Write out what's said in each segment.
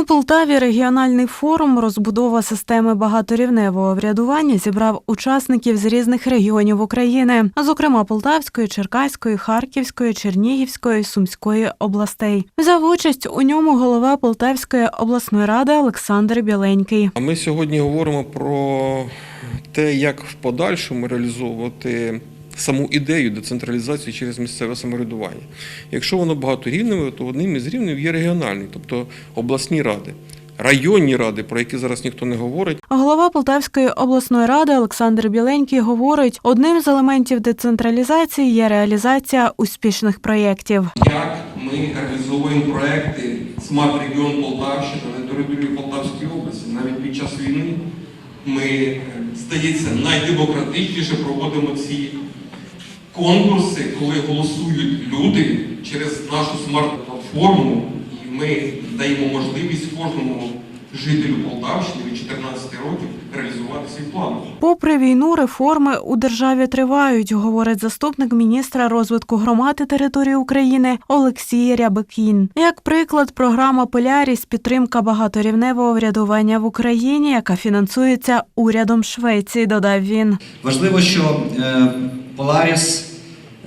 У Полтаві регіональний форум розбудова системи багаторівневого врядування зібрав учасників з різних регіонів України, зокрема Полтавської, Черкаської, Харківської, Чернігівської, Сумської областей. Взяв участь у ньому голова Полтавської обласної ради Олександр Біленький. Ми сьогодні говоримо про те, як в подальшому реалізовувати саму ідею децентралізації через місцеве самоврядування. Якщо воно багаторівневе, то одним із рівнів є регіональний, тобто обласні ради. Районні ради, про які зараз ніхто не говорить, Голова Полтавської обласної ради Олександр Біленький говорить, одним з елементів децентралізації є реалізація успішних проєктів. як ми реалізовуємо проекти Смарт Регіон Полтавщина на території Полтавської області. Навіть під час війни ми, е, здається, найдемократичніше проводимо ці конкурси, коли голосують люди через нашу смарт-платформу, і ми даємо можливість кожному жителю Полтавщини від 14 років реалізувати свій план. Попри війну, реформи у державі тривають, говорить заступник міністра розвитку громад і території України Олексій Рябикін. Як приклад, програма Поляріс підтримка багаторівневого врядування в Україні, яка фінансується урядом Швеції, додав він. Важливо, що е, Polaris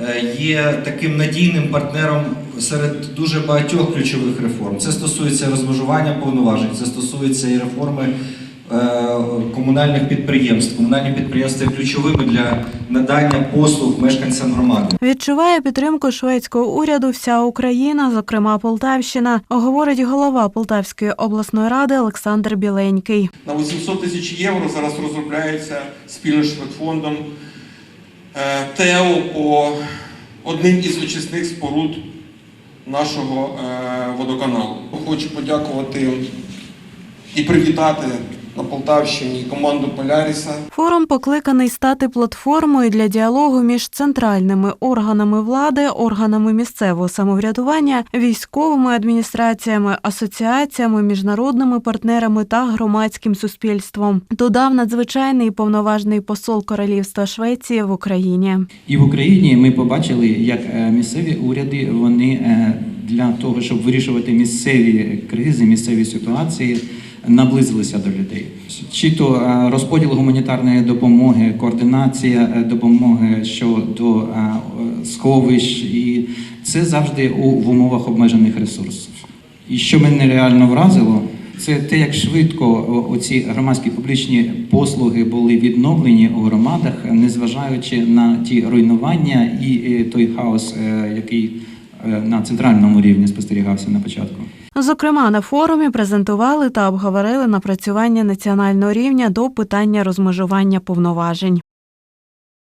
е, є таким надійним партнером серед дуже багатьох ключових реформ. Це стосується розмежування повноважень, це стосується і реформи комунальних підприємств. Комунальні підприємства є ключовими для надання послуг мешканцям громади. Відчуває підтримку шведського уряду вся Україна, зокрема Полтавщина, говорить голова Полтавської обласної ради Олександр Біленький. На 800 тисяч євро зараз розробляється спільно з Шведфондом е, ТЕО по одним із очисних споруд нашого е, водоканалу. Хочу подякувати і привітати на Полтавщині команду Поляріса. Форум покликаний стати платформою для діалогу між центральними органами влади, органами місцевого самоврядування, військовими адміністраціями, асоціаціями, міжнародними партнерами та громадським суспільством. Додав надзвичайний і повноважний посол Королівства Швеції в Україні. І в Україні ми побачили, як е, місцеві уряди вони е, для того, щоб вирішувати місцеві кризи, місцеві ситуації, наблизилися до людей. Чи то е, розподіл гуманітарної допомоги, координація е, допомоги щодо е, сховищ, і це завжди у в умовах обмежених ресурсів. І що мене реально вразило, це те, як швидко оці громадські публічні послуги були відновлені у громадах, незважаючи на ті руйнування і той хаос, який на центральному рівні спостерігався на початку. Зокрема, на форумі презентували та обговорили напрацювання національного рівня до питання розмежування повноважень.